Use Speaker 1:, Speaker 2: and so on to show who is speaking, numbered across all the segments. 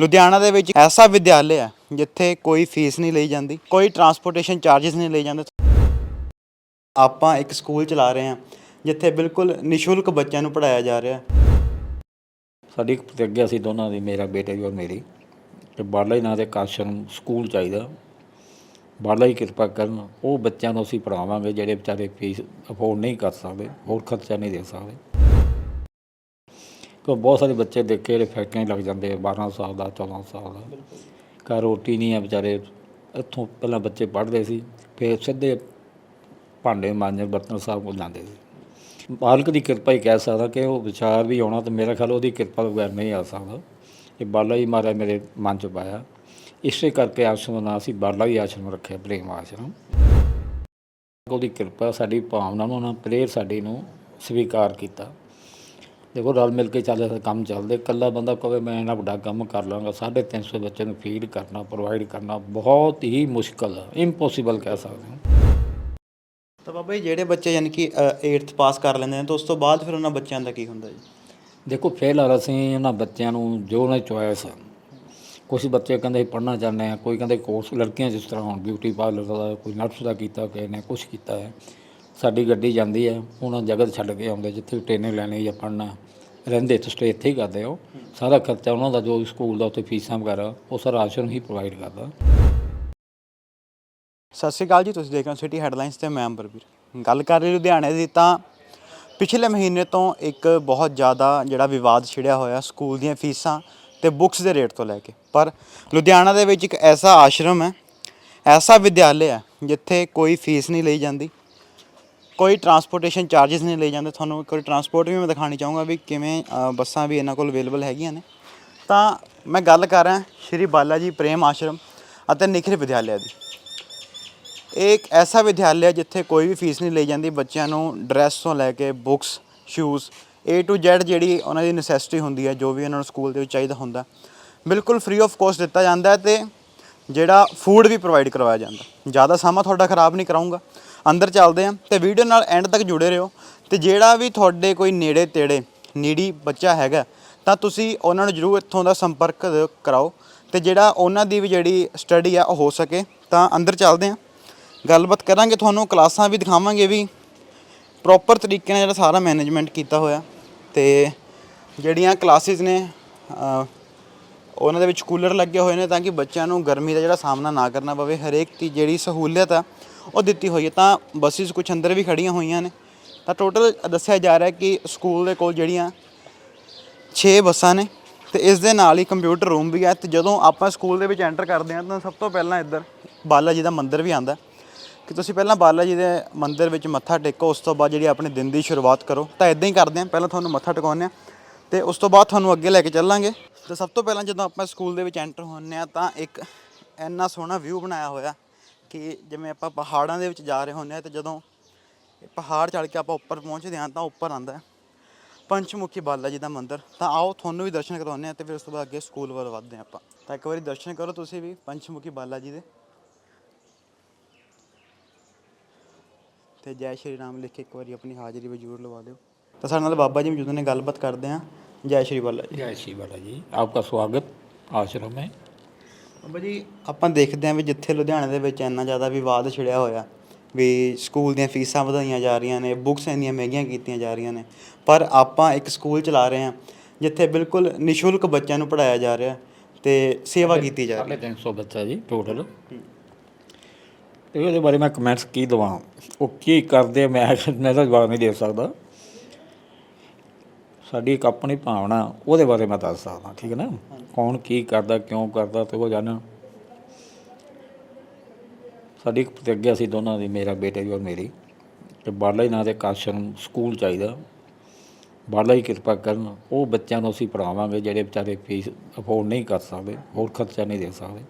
Speaker 1: ਲੁਧਿਆਣਾ ਦੇ ਵਿੱਚ ਐਸਾ ਵਿਦਿਆਲਿਆ ਹੈ ਜਿੱਥੇ ਕੋਈ ਫੀਸ ਨਹੀਂ ਲਈ ਜਾਂਦੀ, ਕੋਈ ਟਰਾਂਸਪੋਰਟੇਸ਼ਨ ਚਾਰजेस ਨਹੀਂ ਲਏ ਜਾਂਦੇ। ਆਪਾਂ ਇੱਕ ਸਕੂਲ ਚਲਾ ਰਹੇ ਹਾਂ, ਜਿੱਥੇ ਬਿਲਕੁਲ ਨਿਸ਼ੁਲਕ ਬੱਚਿਆਂ ਨੂੰ ਪੜਾਇਆ ਜਾ ਰਿਹਾ ਹੈ।
Speaker 2: ਸਾਡੀ ਇੱਕ ਪ੍ਰਤਿੱਗਿਆ ਸੀ ਦੋਨਾਂ ਦੀ, ਮੇਰਾ ਬੇਟੇ ਦੀ ਔਰ ਮੇਰੀ। ਕਿ ਬਾਲਾ ਜੀ ਨਾਂ ਦੇ ਇੱਕ ਆਸ਼ਰਮ ਸਕੂਲ ਚਾਹੀਦਾ। ਬਾਲਾ ਜੀ ਕਿਰਪਾ ਕਰਨ, ਉਹ ਬੱਚਿਆਂ ਨੂੰ ਅਸੀਂ ਪੜਾਵਾਂਗੇ ਜਿਹੜੇ ਵਿਚਾਰੇ ਫੀਸ ਅਫੋਰਡ ਨਹੀਂ ਕਰ ਸਕਦੇ, ਹੋਰ ਖਰਚਾ ਨਹੀਂ ਦੇ ਸਕਦੇ। ਕਿਉਂ ਬਹੁਤ ਸਾਰੇ ਬੱਚੇ ਦੇਖੇ ਜਿਹੜੇ ਫੈਕਟਰੀਆਂ 'ਚ ਲੱਗ ਜਾਂਦੇ ਆ 12 ਸਾਲ ਦਾ 14 ਸਾਲ ਦਾ। ਘਰ ਰੋਟੀ ਨਹੀਂ ਹੈ ਵਿਚਾਰੇ, ਇੱਥੋਂ ਪਹਿਲਾਂ ਬੱਚੇ ਪੜ੍ਹਦੇ ਸੀ, ਫਿਰ ਸਿੱਧੇ ਭਾਂਡੇ ਮਾਂਜਣ, ਬਰਤਨ ਸਾਹਿਬ ਕੋਲ ਜਾਂਦੇ ਸੀ। ਮਾਲਕ ਦੀ ਕਿਰਪਾ ਹੀ ਕਹਿ ਸਕਦਾ ਕਿ ਉਹ ਵਿਚਾਰ ਵੀ ਆਉਣਾ ਤੇ ਮੇਰਾ ਖਿਆਲ ਉਹਦੀ ਕਿਰਪਾ ਤੋਂ ਬਗੈਰ ਨਹੀਂ ਆ ਸਕਦਾ। ਇਹ ਬਾਲਾ ਜੀ ਮਹਾਰਾਜ ਮੇਰੇ ਮਨ ਚ ਪਾਇਆ। ਇਸੇ ਕਰਕੇ ਆਸ਼ਰਮ ਦਾ ਨਾਂ ਅਸੀਂ ਬਾਲਾ ਜੀ ਆਸ਼ਰਮ ਰੱਖਿਆ, ਪ੍ਰੇਮ ਆਸ਼ਰਮ। ਉਹਦੀ ਕਿਰਪਾ, ਸਾਡੀ ਭਾਵਨਾ ਨੂੰ, ਉਹਨਾਂ ਪ੍ਰੇਰ ਸਾਡੀ ਨੂੰ ਸਵੀਕਾਰ ਕੀਤਾ। ਦੇਖੋ ਰਲ ਮਿਲ ਕੇ ਚੱਲਦਾ ਤਾਂ ਕੰਮ ਚੱਲਦੇ ਇਕੱਲਾ ਬੰਦਾ ਕਹੇ ਮੈਂ ਇਹਨਾਂ ਵੱਡਾ ਕੰਮ ਕਰ ਲਾਂਗਾ 350 ਬੱਚੇ ਨੂੰ ਫੀਡ ਕਰਨਾ ਪ੍ਰੋਵਾਈਡ ਕਰਨਾ ਬਹੁਤ ਹੀ ਮੁਸ਼ਕਲ ਹੈ ਇੰਪੋਸੀਬਲ ਕਹਿ ਸਕਦੇ ਹਾਂ।
Speaker 1: ਤਾਂ ਬਾਬਾ ਜੀ ਜਿਹੜੇ ਬੱਚੇ ਯਾਨੀ ਕਿ 8th ਪਾਸ ਕਰ ਲੈਂਦੇ ਨੇ ਤਾਂ ਉਸ ਤੋਂ ਬਾਅਦ ਫਿਰ ਉਹਨਾਂ ਬੱਚਿਆਂ ਦਾ ਕੀ ਹੁੰਦਾ ਜੀ?
Speaker 2: ਦੇਖੋ ਫਿਲਹਾਲ ਅਸੀਂ ਉਹਨਾਂ ਬੱਚਿਆਂ ਨੂੰ ਜੋ ਉਹਨਾਂ ਚੋਇਸ ਹੈ ਕੁਝ ਬੱਚੇ ਕਹਿੰਦੇ ਪੜ੍ਹਨਾ ਚਾਹੁੰਦੇ ਆ ਕੋਈ ਕਹਿੰਦੇ ਕੋਰਸ ਲੜਕੀਆਂ ਜਿਸ ਤਰ੍ਹਾਂ ਹੁਣ ਬਿਊਟੀ ਪਾਰਲਰ ਦਾ ਕੋਈ ਨਰਸ ਦਾ ਕੀਤਾ ਕਿਸੇ ਨੇ ਕੁਝ ਕੀਤਾ ਹੈ ਸਾਡੀ ਗੱਡੀ ਜਾਂਦੀ ਹੈ, ਉਹਨਾਂ ਜਗਤ ਛੱਡ ਕੇ ਆਉਂਦੇ, ਜਿੱਥੇ ਟ੍ਰੇਨਿੰਗ ਲੈਣੀ ਜਾਂ ਪੜ੍ਹਨਾ। ਰਹਿੰਦੇ ਤੇ ਸਟੇ ਇੱਥੇ ਹੀ ਕਰਦੇ ਹੋ ਸਾਰਾ ਖਰਚਾ ਉਹਨਾਂ ਦਾ, ਜੋ ਸਕੂਲ ਦਾ, ਉੱਥੇ ਫੀਸਾਂ ਵਗੈਰਾ, ਉਹ ਸਾਰਾ ਆਸ਼ਰਮ ਹੀ ਪ੍ਰੋਵਾਈਡ ਕਰਦਾ।
Speaker 1: ਸਤਿ ਸ਼੍ਰੀ ਅਕਾਲ ਜੀ, ਤੁਸੀਂ ਦੇਖ ਰਹੇ ਹੋ ਸਿਟੀ ਹੈਡਲਾਈਨਸ ਤੇ ਮੈਂ ਅੰਬਰਵੀਰ ਗੱਲ ਕਰ ਰਹੇ ਲੁਧਿਆਣੇ ਦੀ ਤਾਂ ਪਿਛਲੇ ਮਹੀਨੇ ਤੋਂ ਇੱਕ ਬਹੁਤ ਜ਼ਿਆਦਾ ਜਿਹੜਾ ਵਿਵਾਦ ਛਿੜਿਆ ਹੋਇਆ ਸਕੂਲ ਦੀਆਂ ਫੀਸਾਂ ਤੇ ਬੁੱਕਸ ਦੇ ਰੇਟ ਤੋਂ ਲੈ ਕੇ। ਪਰ ਲੁਧਿਆਣਾ ਦੇ ਵਿੱਚ ਇੱਕ ਐਸਾ ਆਸ਼ਰਮ ਹੈ, ਐਸਾ ਵਿਦਿਆਲਿਆ ਹੈ, ਜਿੱਥੇ ਕੋਈ ਫੀਸ ਨਹੀਂ ਲਈ ਜਾਂਦੀ। ਕੋਈ ਟਰਾਂਸਪੋਰਟੇਸ਼ਨ ਚਾਰजेस ਨਹੀਂ ਲਏ ਜਾਂਦੇ। ਤੁਹਾਨੂੰ ਕੋਈ ਟਰਾਂਸਪੋਰਟ ਵੀ ਮੈਂ ਦਿਖਾਣੀ ਚਾਹੂੰਗਾ ਵੀ ਕਿਵੇਂ ਅ, ਬੱਸਾਂ ਵੀ ਇਹਨਾਂ ਕੋਲ ਅਵੇਲੇਬਲ ਹੈਗੀਆਂ ਨੇ। ਤਾਂ ਮੈਂ ਗੱਲ ਕਰ ਰਿਹਾ ਸ਼੍ਰੀ ਬਾਲਾ ਜੀ ਪ੍ਰੇਮ ਆਸ਼ਰਮ ਅਤੇ ਨਿਖਰ ਵਿਦਿਆਲਿਆ ਦੀ। ਇਹ ਇੱਕ ਐਸਾ ਵਿਦਿਆਲਿਆ ਜਿੱਥੇ ਕੋਈ ਵੀ ਫੀਸ ਨਹੀਂ ਲਈ ਜਾਂਦੀ ਬੱਚਿਆਂ ਨੂੰ ਡਰੈਸ ਤੋਂ ਲੈ ਕੇ books shoes A to Z ਜਿਹੜੀ ਉਹਨਾਂ ਦੀ ਨੈਸੈਸਿਟੀ ਹੁੰਦੀ ਹੈ ਜੋ ਵੀ ਉਹਨਾਂ ਨੂੰ ਸਕੂਲ ਦੇ ਵਿੱਚ ਚਾਹੀਦਾ ਹੁੰਦਾ ਬਿਲਕੁਲ ਫ੍ਰੀ ਆਫ ਕੋਸਟ ਦਿੱਤਾ ਜਾਂਦਾ ਹੈ ਤੇ ਜਿਹੜਾ ਫੂਡ ਵੀ ਪ੍ਰੋਵਾਈਡ ਕਰਵਾਇਆ ਜਾਂਦਾ। ਜ਼ਿਆਦਾ ਸਮਾਂ ਤੁਹਾਡਾ ਖਰਾਬ ਨਹੀਂ ਕਰਾਉਂਗਾ ਅੰਦਰ ਚੱਲਦੇ ਹਾਂ ਤੇ ਵੀਡੀਓ ਨਾਲ ਐਂਡ ਤੱਕ ਜੁੜੇ ਰਹੋ ਤੇ ਜਿਹੜਾ ਵੀ ਤੁਹਾਡੇ ਕੋਈ ਨੇੜੇ ਤੇੜੇ ਨੀਡੀ ਬੱਚਾ ਹੈਗਾ, ਤਾਂ ਤੁਸੀਂ ਉਹਨਾਂ ਨੂੰ ਜਰੂਰ ਇੱਥੋਂ ਦਾ ਸੰਪਰਕ ਕਰਾਓ ਤੇ ਜਿਹੜਾ ਉਹਨਾਂ ਦੀ ਵੀ ਜਿਹੜੀ ਸਟੱਡੀ ਆ ਉਹ ਹੋ ਸਕੇ, ਤਾਂ ਅੰਦਰ ਚੱਲਦੇ ਹਾਂ ਗੱਲਬਾਤ ਕਰਾਂਗੇ ਤੁਹਾਨੂੰ, ਕਲਾਸਾਂ ਵੀ ਦਿਖਾਵਾਂਗੇ ਵੀ ਪ੍ਰੋਪਰ ਤਰੀਕੇ ਨਾਲ ਜਿਹੜਾ ਸਾਰਾ ਮੈਨੇਜਮੈਂਟ ਕੀਤਾ ਹੋਇਆ ਤੇ ਜਿਹੜੀਆਂ ਕਲਾਸਿਸ ਨੇ ਉਹਨਾਂ ਦੇ ਵਿੱਚ ਕੂਲਰ ਲੱਗੇ ਹੋਏ ਨੇ ਤਾਂ ਕਿ ਬੱਚਿਆਂ ਨੂੰ ਗਰਮੀ ਦਾ ਜਿਹੜਾ ਸਾਹਮਣਾ ਨਾ ਕਰਨਾ ਪਵੇ, ਹਰੇਕ ਦੀ ਜਿਹੜੀ ਸਹੂਲਤ ਆ ਉਹ ਦਿੱਤੀ ਹੋਈ ਹੈ। ਤਾਂ ਬੱਸਿਸ ਕੁਝ ਅੰਦਰ ਵੀ ਖੜੀਆਂ ਹੋਈਆਂ ਨੇ। ਤਾਂ ਟੋਟਲ ਦੱਸਿਆ ਜਾ ਰਿਹਾ ਕਿ ਸਕੂਲ ਦੇ ਕੋਲ ਜਿਹੜੀਆਂ 6 ਬੱਸਾਂ ਨੇ ਤੇ ਇਸ ਦੇ ਨਾਲ ਹੀ ਕੰਪਿਊਟਰ ਰੂਮ ਵੀ ਹੈ ਤੇ ਜਦੋਂ ਆਪਾਂ ਸਕੂਲ ਦੇ ਵਿੱਚ ਐਂਟਰ ਕਰਦੇ ਹਾਂ ਤਾਂ ਸਭ ਤੋਂ ਪਹਿਲਾਂ ਇੱਧਰ ਬਾਲਾ ਜੀ ਦਾ ਮੰਦਿਰ ਵੀ ਆਂਦਾ ਕਿ ਤੁਸੀਂ ਪਹਿਲਾਂ ਬਾਲਾ ਜੀ ਦੇ ਮੰਦਿਰ ਵਿੱਚ ਮੱਥਾ ਟੇਕੋ, ਉਸ ਤੋਂ ਬਾਅਦ ਜਿਹੜੀ ਆਪਣੇ ਦਿਨ ਦੀ ਸ਼ੁਰੂਆਤ ਕਰੋ। ਤਾਂ ਇਦਾਂ ਹੀ ਕਰਦੇ ਹਾਂ। ਪਹਿਲਾਂ ਤੁਹਾਨੂੰ ਮੱਥਾ ਟਿਕਾਉਂਦੇ ਹਾਂ ਤੇ ਉਸ ਤੋਂ ਬਾਅਦ ਤੁਹਾਨੂੰ ਅੱਗੇ ਲੈ ਕੇ ਚੱਲਾਂਗੇ। ਤੇ ਸਭ ਤੋਂ ਪਹਿਲਾਂ ਜਦੋਂ ਆਪਾਂ ਸਕੂਲ ਦੇ ਵਿੱਚ ਐਂਟਰ ਹੁੰਨੇ ਆ ਤਾਂ ਇੱਕ ਇੰਨਾ ਸੋਹਣਾ ਵਿਊ ਬਣਾਇਆ ਹੋਇਆ। ਕਿ ਜਿਵੇਂ ਆਪਾਂ ਪਹਾੜਾਂ ਦੇ ਵਿੱਚ ਜਾ ਰਹੇ ਹੁੰਦੇ ਆ ਤੇ ਜਦੋਂ ਇਹ ਪਹਾੜ ਚੜ੍ਹ ਕੇ ਆਪਾਂ ਉੱਪਰ ਪਹੁੰਚਦੇ ਹਾਂ ਤਾਂ ਉੱਪਰ ਆਂਦਾ ਪੰਚਮੁਖੀ ਬਾਲਾ ਜੀ ਦਾ ਮੰਦਿਰ। ਤਾਂ ਆਓ ਤੁਹਾਨੂੰ ਵੀ ਦਰਸ਼ਨ ਕਰਵਾਉਂਦੇ ਆ ਤੇ ਫਿਰ ਉਸ ਤੋਂ ਬਾਅਦ ਅੱਗੇ ਸਕੂਲ ਵੱਲ ਵੱਧਦੇ ਹਾਂ ਆਪਾਂ। ਤਾਂ ਇੱਕ ਵਾਰੀ ਦਰਸ਼ਨ ਕਰੋ ਤੁਸੀਂ ਵੀ ਪੰਚਮੁਖੀ ਬਾਲਾ ਜੀ ਦੇ। ਤੇ ਜੈ ਸ਼੍ਰੀ ਰਾਮ ਲਿਖ ਕੇ ਇੱਕ ਵਾਰੀ ਆਪਣੀ ਹਾਜ਼ਰੀ ਵੀ ਜ਼ਰੂਰ ਲਵਾ ਦਿਓ। ਤਾਂ ਸਾਡੇ ਨਾਲ ਬਾਬਾ ਜੀ ਮੌਜੂਦ ਨੇ, ਗੱਲਬਾਤ ਕਰਦੇ ਹਾਂ। ਜੈ ਸ਼੍ਰੀ ਬਾਲਾ ਜੀ।
Speaker 2: ਜੈ ਸ਼੍ਰੀ ਬਾਲਾ ਜੀ। ਆਪਕਾ ਸਵਾਗਤ ਆਸ਼ਰਮ ਹੈ।
Speaker 1: ਬਾਬਾ ਜੀ ਆਪਾਂ ਦੇਖਦੇ ਹਾਂ ਵੀ ਜਿੱਥੇ ਲੁਧਿਆਣੇ ਦੇ ਵਿੱਚ ਇੰਨਾ ਜ਼ਿਆਦਾ ਵਿਵਾਦ ਛਿੜਿਆ ਹੋਇਆ ਵੀ ਸਕੂਲ ਦੀਆਂ ਫੀਸਾਂ ਵਧਾਈਆਂ ਜਾ ਰਹੀਆਂ ਨੇ ਬੁੱਕਸ ਇੰਨੀਆਂ ਮਹਿੰਗੀਆਂ ਕੀਤੀਆਂ ਜਾ ਰਹੀਆਂ ਨੇ ਪਰ ਆਪਾਂ ਇੱਕ ਸਕੂਲ ਚਲਾ ਰਹੇ ਹਾਂ ਜਿੱਥੇ ਬਿਲਕੁਲ ਨਿਸ਼ੁਲਕ ਬੱਚਿਆਂ ਨੂੰ ਪੜਾਇਆ ਜਾ ਰਿਹਾ ਤੇ ਸੇਵਾ ਕੀਤੀ ਜਾ ਰਹੀ ਹੈ।
Speaker 2: ਸਾਢੇ ਤਿੰਨ ਸੌ ਬੱਚਾ ਜੀ ਟੋਟਲ ਤੇ ਉਹਦੇ ਬਾਰੇ ਮੈਂ ਕਮੈਂਟਸ ਕੀ ਦਵਾਂ? ਉਹ ਕੀ ਕਰਦੇ ਮੈਂ ਮੈਂ ਤਾਂ ਜਵਾਬ ਨਹੀਂ ਦੇ ਸਕਦਾ। ਸਾਡੀ ਇੱਕ ਆਪਣੀ ਭਾਵਨਾ, ਉਹਦੇ ਬਾਰੇ ਮੈਂ ਦੱਸ ਸਕਦਾ, ਠੀਕ ਹੈ ਨਾ? ਕੌਣ ਕੀ ਕਰਦਾ, ਕਿਉਂ ਕਰਦਾ, ਤੇ ਉਹ ਜਾਣਾ ਸਾਡੀ ਇੱਕ ਪ੍ਰਤਿੱਗਿਆ ਸੀ ਦੋਨਾਂ ਦੀ, ਮੇਰਾ ਬੇਟੇ ਦੀ ਔਰ ਮੇਰੀ। ਕਿ ਬਾਲਾ ਜੀ ਨਾਂ ਦੇ ਇੱਕ ਸਕੂਲ ਚਾਹੀਦਾ। ਬਾਲਾ ਜੀ ਕਿਰਪਾ ਕਰਨ, ਉਹ ਬੱਚਿਆਂ ਨੂੰ ਅਸੀਂ ਪੜਾਵਾਂਗੇ ਜਿਹੜੇ ਵਿਚਾਰੇ ਫੀਸ ਅਫੋਰਡ ਨਹੀਂ ਕਰ ਸਕਦੇ, ਹੋਰ ਖਰਚਾ ਨਹੀਂ ਦੇ ਸਕਦੇ।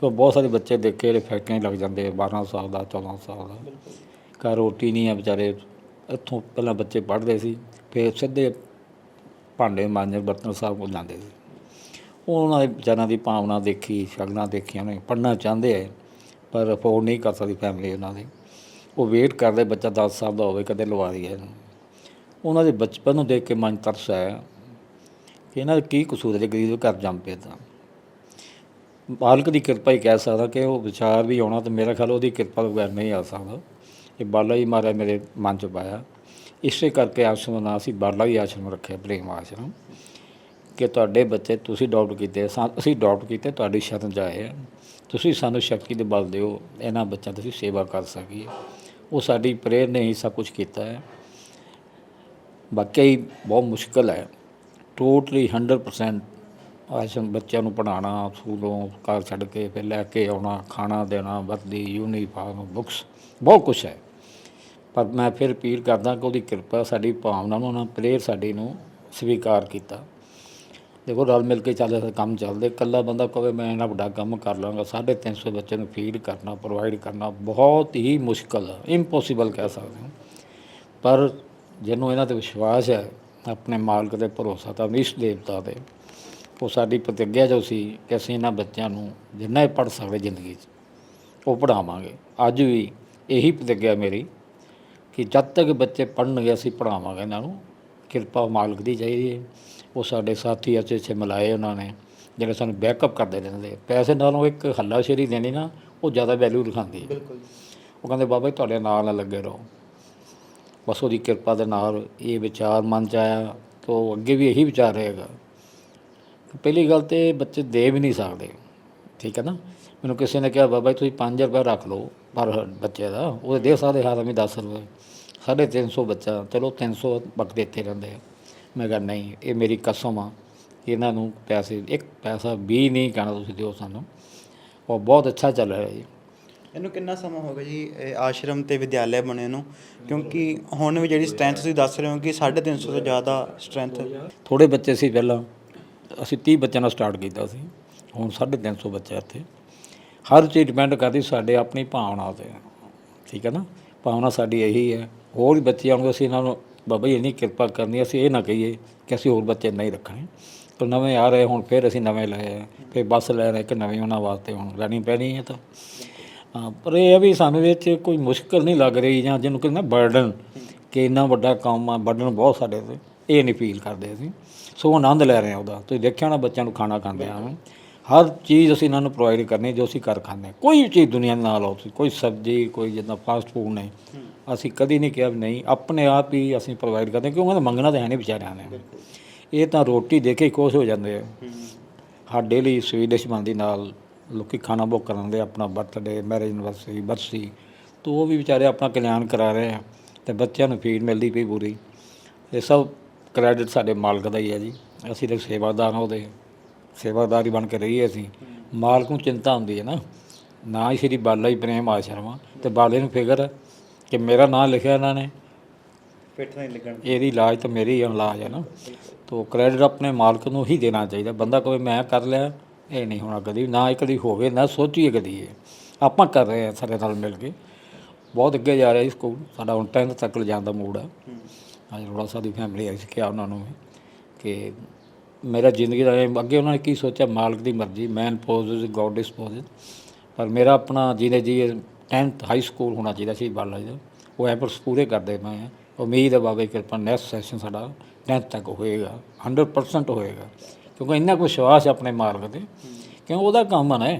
Speaker 2: ਕਿਉਂ, ਬਹੁਤ ਸਾਰੇ ਬੱਚੇ ਦੇਖੇ, ਜਿਹੜੇ ਫੈਕਟਰੀਆਂ ਲੱਗ ਜਾਂਦੇ ਆ 12 ਸਾਲ ਦਾ 14 ਸਾਲ ਦਾ। ਘਰ ਰੋਟੀ ਨਹੀਂ ਹੈ ਵਿਚਾਰੇ, ਇੱਥੋਂ ਪਹਿਲਾਂ ਬੱਚੇ ਪੜ੍ਹਦੇ ਸੀ, ਫਿਰ ਸਿੱਧੇ ਭਾਂਡੇ ਮਾਂਜਣ, ਬਰਤਨ ਸਾਹਿਬ ਕੋਲ ਜਾਂਦੇ ਸੀ। ਉਹ ਉਹਨਾਂ ਦੇ ਵਿਚਾਰਾਂ ਦੀ ਭਾਵਨਾ ਦੇਖੀ, ਸ਼ਗਨਾਂ ਦੇਖੀਆਂ ਨੇ, ਪੜ੍ਹਨਾ ਚਾਹੁੰਦੇ ਆ ਪਰ ਅਫੋਰਡ ਨਹੀਂ ਕਰ ਸਕਦੀ ਫੈਮਿਲੀ ਉਹਨਾਂ ਦੀ। ਉਹ ਵੇਟ ਕਰਦੇ, ਬੱਚਾ 10 ਸਾਲ ਦਾ ਹੋਵੇ, ਕਦੇ ਲਵਾ ਦਈਏ ਇਹਨੂੰ। ਉਹਨਾਂ ਦੇ ਬਚਪਨ ਨੂੰ ਦੇਖ ਕੇ ਮਨ ਤਰਸ ਆਇਆ ਕਿ ਇਹਨਾਂ ਦਾ ਕੀ ਕਸੂਰ ਹੈ ਜੇ ਗਰੀਬ ਦੇ ਘਰ ਜੰਮ ਪਏ ਤਾਂ। ਮਾਲਕ ਦੀ ਕਿਰਪਾ ਹੀ ਕਹਿ ਸਕਦਾ ਕਿ ਉਹ ਵਿਚਾਰ ਵੀ ਆਉਣਾ ਤੇ ਮੇਰਾ ਖਿਆਲ ਉਹਦੀ ਕਿਰਪਾ ਬਗੈਰ ਨਹੀਂ ਆ ਸਕਦਾ। ਇਹ ਬਾਲਾ ਜੀ ਮਹਾਰਾਜ ਮੇਰੇ ਮਨ ਚ ਪਾਇਆ। ਇਸੇ ਕਰਕੇ ਆਸ਼ਰਮ ਦਾ ਨਾਂ ਅਸੀਂ ਬਾਲਾ ਵੀ ਆਸ਼ਰਮ ਰੱਖਿਆ, ਪ੍ਰੇਮ ਆਸ਼ਰਮ, ਕਿ ਤੁਹਾਡੇ ਬੱਚੇ ਤੁਸੀਂ ਅਡਾਪਟ ਕੀਤੇ, ਸਾ- ਅਸੀਂ ਅਡਾਪਟ ਕੀਤੇ, ਤੁਹਾਡੀ ਸ਼ਰਨ ਜਾਏ ਤੁਸੀਂ ਸਾਨੂੰ ਸ਼ਕਤੀ ਦੇ ਬਲ ਦਿਓ, ਇਹਨਾਂ ਬੱਚਿਆਂ ਦੀ ਅਸੀਂ ਸੇਵਾ ਕਰ ਸਕੀਏ। ਉਹ ਸਾਡੀ ਪ੍ਰੇਰ ਨੇ ਹੀ ਸਭ ਕੁਝ ਕੀਤਾ ਹੈ। ਵਾਕਈ ਬਹੁਤ ਮੁਸ਼ਕਲ ਹੈ। ਟੋਟਲੀ 100% ਆਸ਼ਰਮ ਬੱਚਿਆਂ ਨੂੰ ਪੜ੍ਹਾਉਣਾ, ਸਕੂਲੋਂ ਘਰ ਛੱਡ ਕੇ ਫਿਰ ਲੈ ਕੇ ਆਉਣਾ, ਖਾਣਾ ਦੇਣਾ, ਵਰਦੀ ਯੂਨੀਫਾਰਮ ਬੁੱਕਸ ਬਹੁਤ ਕੁਝ ਹੈ। ਪਰ ਮੈਂ ਫਿਰ ਅਪੀਲ ਕਰਦਾ ਕਿ ਉਹਦੀ ਕਿਰਪਾ ਸਾਡੀ ਭਾਵਨਾ ਨੂੰ, ਉਹਨਾਂ ਪ੍ਰੇਅਰ ਸਾਡੀ ਨੂੰ ਸਵੀਕਾਰ ਕੀਤਾ। ਦੇਖੋ, ਰਲ ਮਿਲ ਕੇ ਚੱਲਦਾ ਕੰਮ ਚੱਲਦੇ, ਇਕੱਲਾ ਬੰਦਾ ਕਹੇ ਮੈਂ ਇਹਨਾਂ ਵੱਡਾ ਕੰਮ ਕਰ ਲਾਂਗਾ 350 ਬੱਚੇ ਨੂੰ ਫੀਡ ਕਰਨਾ ਪ੍ਰੋਵਾਈਡ ਕਰਨਾ ਬਹੁਤ ਹੀ ਮੁਸ਼ਕਲ ਹੈ ਇੰਪੋਸੀਬਲ ਕਹਿ ਸਕਦੇ ਹਾਂ। ਪਰ ਜਿਹਨੂੰ ਇਹਨਾਂ ਤੇ ਵਿਸ਼ਵਾਸ ਹੈ, ਆਪਣੇ ਮਾਲਕ ਤੇ ਭਰੋਸਾ ਤਾਂ ਇਸ਼ ਦੇਵਤਾ ਤੇ, ਉਹ ਸਾਡੀ ਪ੍ਰਤਿੱਗਿਆ ਜੋ ਸੀ ਕਿ ਅਸੀਂ ਇਹਨਾਂ ਬੱਚਿਆਂ ਨੂੰ ਜਿੰਨਾ ਹੀ ਪੜ੍ਹ ਸਕਦੇ ਜ਼ਿੰਦਗੀ 'ਚ, ਉਹ ਪੜ੍ਹਾਵਾਂਗੇ। ਅੱਜ ਵੀ ਇਹੀ ਪ੍ਰਤਿੱਗਿਆ ਮੇਰੀ ਕਿ ਜਦ ਤੱਕ ਬੱਚੇ ਪੜ੍ਹਨਗੇ ਅਸੀਂ ਪੜ੍ਹਾਵਾਂਗੇ ਇਹਨਾਂ ਨੂੰ। ਕਿਰਪਾ ਮਾਲਕ ਦੀ ਚਾਹੀਦੀ ਹੈ। ਉਹ ਸਾਡੇ ਸਾਥੀ ਅੱਛੇ ਅੱਛੇ ਮਿਲਾਏ ਉਹਨਾਂ ਨੇ ਜਿਹੜੇ ਸਾਨੂੰ ਬੈਕਅਪ ਕਰਦੇ ਰਹਿੰਦੇ ਪੈਸੇ ਨਾਲੋਂ ਇੱਕ ਹੱਲਾਸ਼ੇਰੀ ਦੇਣੀ ਨਾ ਉਹ ਜ਼ਿਆਦਾ ਵੈਲਿਊ ਦਿਖਾਉਂਦੀ ਹੈ।
Speaker 1: ਬਿਲਕੁਲ
Speaker 2: ਉਹ ਕਹਿੰਦੇ ਬਾਬਾ ਜੀ ਤੁਹਾਡੇ ਨਾਲ ਨਾ ਲੱਗੇ ਰਹੋ। ਬਸ ਉਹਦੀ ਕਿਰਪਾ ਦੇ ਨਾਲ ਇਹ ਵਿਚਾਰ ਮਨ ਚ ਆਇਆ ਤਾਂ ਉਹ ਅੱਗੇ ਵੀ ਇਹੀ ਵਿਚਾਰ ਰਹੇਗਾ। ਪਹਿਲੀ ਗੱਲ ਤੇ ਬੱਚੇ ਦੇ ਵੀ ਨਹੀਂ ਸਕਦੇ। ਠੀਕ ਹੈ ਨਾ? ਮੈਨੂੰ ਕਿਸੇ ਨੇ ਕਿਹਾ ਬਾਬਾ ਜੀ ਤੁਸੀਂ 5 ਰੁਪਏ ਰੱਖ ਲਓ ਪਰ ਬੱਚੇ ਦਾ। ਉਹ ਦੇ ਸਕਦੇ ਹਾਂ ਵੀ 10 ਰੁਪਏ। ਸਾਢੇ ਤਿੰਨ ਸੌ ਬੱਚਾ ਚਲੋ 300 ਬਕ ਦਿੱਤੇ ਰਹਿੰਦੇ ਆ। ਮੈਂ ਕਿਹਾ ਨਹੀਂ ਇਹ ਮੇਰੀ ਕਸਮ ਆ। ਇਹਨਾਂ ਨੂੰ ਪੈਸੇ ਇੱਕ ਪੈਸਾ ਵੀ ਨਹੀਂ ਕਹਿਣਾ ਤੁਸੀਂ ਦਿਓ ਸਾਨੂੰ। ਉਹ ਬਹੁਤ ਅੱਛਾ ਚੱਲ ਰਿਹਾ ਜੀ।
Speaker 1: ਇਹਨੂੰ ਕਿੰਨਾ ਸਮਾਂ ਹੋ ਗਿਆ ਜੀ ਇਹ ਆਸ਼ਰਮ ਤੇ ਵਿਦਿਆਲਿਆ ਬਣੇ ਨੂੰ? ਕਿਉਂਕਿ ਹੁਣ ਵੀ ਜਿਹੜੀ ਸਟਰੈਂਥ ਤੁਸੀਂ ਦੱਸ ਰਹੇ ਹੋ ਕਿ 350 ਤੋਂ ਜ਼ਿਆਦਾ ਸਟਰੈਂਥ
Speaker 2: ਥੋੜੇ ਬੱਚੇ ਸੀ ਪਹਿਲਾਂ ਅਸੀਂ 30 ਬੱਚਿਆਂ ਨਾਲ ਸਟਾਰਟ ਕੀਤਾ ਸੀ। ਹੁਣ 350 ਬੱਚੇ ਇੱਥੇ। ਹਰ ਚੀਜ਼ ਡਿਪੈਂਡ ਕਰਦੀ ਸਾਡੇ ਆਪਣੀ ਭਾਵਨਾ ਤੇ। ਠੀਕ ਹੈ ਨਾ? ਭਾਵਨਾ ਸਾਡੀ ਇਹੀ ਹੈ। ਹੋਰ ਵੀ ਬੱਚੇ ਆਉਣਗੇ, ਅਸੀਂ ਇਹਨਾਂ ਨੂੰ, ਬਾਬਾ ਜੀ ਇੰਨੀ ਕਿਰਪਾ ਕਰਨੀ, ਅਸੀਂ ਇਹ ਨਾ ਕਹੀਏ ਕਿ ਅਸੀਂ ਹੋਰ ਬੱਚੇ ਨਹੀਂ ਰੱਖਣੇ। ਪਰ ਨਵੇਂ ਆ ਰਹੇ ਹੁਣ, ਫਿਰ ਅਸੀਂ ਨਵੇਂ ਲਏ ਫਿਰ ਬੱਸ ਲੈ ਰਹੇ ਕਿ ਨਵੇਂ ਉਹਨਾਂ ਵਾਸਤੇ ਹੁਣ, ਲੈਣੀ ਪੈਣੀ ਹੈ ਤਾਂ। ਹਾਂ, ਪਰ ਇਹ ਹੈ ਵੀ ਸਾਨੂੰ ਇਹ 'ਚ ਕੋਈ ਮੁਸ਼ਕਲ ਨਹੀਂ ਲੱਗ ਰਹੀ ਜਾਂ ਜਿਹਨੂੰ ਕਹਿੰਦੇ ਬਰਡਨ ਕਿ ਇੰਨਾ ਵੱਡਾ ਕੰਮ ਆ ਬਰਡਨ ਬਹੁਤ ਸਾਡੇ ਤੇ। ਇਹ ਨਹੀਂ ਫੀਲ ਕਰਦੇ ਅਸੀਂ। ਸੋ ਆਨੰਦ ਲੈ ਰਹੇ ਹਾਂ ਉਹਦਾ। ਤੁਸੀਂ ਦੇਖਿਆ ਨਾ ਬੱਚਿਆਂ ਨੂੰ ਖਾਣਾ ਖਾਂਦੇ ਆ। ਹਰ ਚੀਜ਼ ਅਸੀਂ ਇਹਨਾਂ ਨੂੰ ਪ੍ਰੋਵਾਈਡ ਕਰਨੀ ਜੋ ਅਸੀਂ ਕਰ ਖਾਂਦੇ ਹਾਂ। ਕੋਈ ਵੀ ਚੀਜ਼ ਦੁਨੀਆ ਦੇ ਨਾਲ ਆਓ ਤੁਸੀਂ ਕੋਈ ਸਬਜ਼ੀ ਕੋਈ ਜਿੱਦਾਂ ਫਾਸਟ ਫੂਡ ਨੇ ਅਸੀਂ ਕਦੀ ਨਹੀਂ ਕਿਹਾ ਵੀ ਨਹੀਂ ਆਪਣੇ ਆਪ ਹੀ ਅਸੀਂ ਪ੍ਰੋਵਾਈਡ ਕਰਦੇ ਹਾਂ, ਕਿਉਂਕਿ ਉਹਨਾਂ ਦਾ ਮੰਗਣਾ ਤਾਂ ਹੈ ਨਹੀਂ ਵਿਚਾਰਿਆਂ ਨੇ। ਇਹ ਤਾਂ ਰੋਟੀ ਦੇ ਕੇ ਹੀ ਖੁਸ਼ ਹੋ ਜਾਂਦੇ ਆ। ਸਾਡੇ ਲਈ ਸਵੀਟ ਡਿਸ਼ ਬਣਦੀ ਨਾਲ ਲੋਕੀ ਖਾਣਾ ਬੁੱਕ ਕਰਾਉਂਦੇ ਆਪਣਾ ਬਰਥਡੇ ਮੈਰਿਜ ਐਨਵਰਸਰੀ ਬਰਸੀ ਤਾਂ ਉਹ ਵੀ ਵਿਚਾਰੇ ਆਪਣਾ ਕਲਿਆਣ ਕਰਾ ਰਹੇ ਆ ਤੇ ਬੱਚਿਆਂ ਨੂੰ ਫੀਡ ਮਿਲਦੀ ਪਈ ਪੂਰੀ। ਇਹ ਸਭ ਕ੍ਰੈਡਿਟ ਸਾਡੇ ਮਾਲਕ ਦਾ ਹੀ ਹੈ ਜੀ। ਅਸੀਂ ਤਾਂ ਸੇਵਾਦਾਰ ਹਾਂ ਉਹਦੇ। ਸੇਵਾਦਾਰੀ ਬਣ ਕੇ ਰਹੀਏ ਅਸੀਂ। ਮਾਲਕ ਨੂੰ ਚਿੰਤਾ ਹੁੰਦੀ ਹੈ ਨਾ। ਨਾ ਹੀ ਸ਼੍ਰੀ ਬਾਲਾ ਹੀ ਪ੍ਰੇਮ ਆਸ਼ਰਮ ਆ। ਤੇ ਬਾਲੇ ਨੂੰ ਫਿਕਰ ਹੈ ਕਿ ਮੇਰਾ ਨਾਮ ਲਿਖਿਆ ਇਹਨਾਂ ਨੇ।
Speaker 1: ਫਿੱਟ ਨਹੀਂ ਲੱਗਣ
Speaker 2: ਇਹਦੀ ਇਲਾਜ ਤਾਂ ਮੇਰੀ ਹੀ ਇਲਾਜ ਹੈ ਨਾ। ਤੋ ਕ੍ਰੈਡਿਟ ਆਪਣੇ ਮਾਲਕ ਨੂੰ ਹੀ ਦੇਣਾ ਚਾਹੀਦਾ। ਬੰਦਾ ਕੋਈ ਮੈਂ ਕਰ ਲਿਆ ਇਹ ਨਹੀਂ ਹੋਣਾ ਕਦੀ। ਨਾ ਇਹ ਕਦੀ ਹੋਵੇ ਨਾ ਸੋਚੀਏ ਕਦੀ ਇਹ। ਆਪਾਂ ਕਰ ਰਹੇ ਹਾਂ ਸਾਰੇ ਨਾਲ ਮਿਲ ਕੇ। ਬਹੁਤ ਅੱਗੇ ਜਾ ਰਿਹਾ ਜੀ ਸਕੂਲ। ਸਾਡਾ ਹੁਣ 10th ਤੱਕ ਲਿਜਾਣ ਦਾ ਮੂਡ ਹੈ। ਅੱਜ ਰੋੜਾ ਸਾਹਿਬ ਦੀ ਫੈਮਿਲੀ ਆਈ ਸੀ ਕਿਹਾ ਉਹਨਾਂ ਨੂੰ ਕਿ ਮੇਰਾ ਜ਼ਿੰਦਗੀ ਦਾ ਅੱਗੇ ਉਹਨਾਂ ਨੇ ਕੀ ਸੋਚਿਆ? ਮਾਲਕ ਦੀ ਮਰਜ਼ੀ ਮੈਨ ਪੋਜ਼ਸ ਗੋਡ ਡਿਸਪੋਜ਼ਸ ਪਰ ਮੇਰਾ ਆਪਣਾ ਜਿਹਨੇ ਜੀ 10th ਹਾਈ ਸਕੂਲ ਹੋਣਾ ਚਾਹੀਦਾ ਸੀ, ਬਾਲਾ ਜੀ ਦਾ, ਉਹ ਐਫਰਟਸ ਪੂਰੇ ਕਰਦੇ ਪਏ ਆ। ਉਮੀਦ ਹੈ ਬਾਬਾ ਕਿਰਪਾ ਨੈਕਸਟ ਸੈਸ਼ਨ ਸਾਡਾ 10th ਤੱਕ ਹੋਏਗਾ 100% ਹੋਏਗਾ। ਕਿਉਂਕਿ ਇੰਨਾ ਕੁ ਵਿਸ਼ਵਾਸ ਆਪਣੇ ਮਾਲਕ ਤੇ। ਕਿਉਂ? ਉਹਦਾ ਕੰਮ ਆ ਨਾ ਇਹ।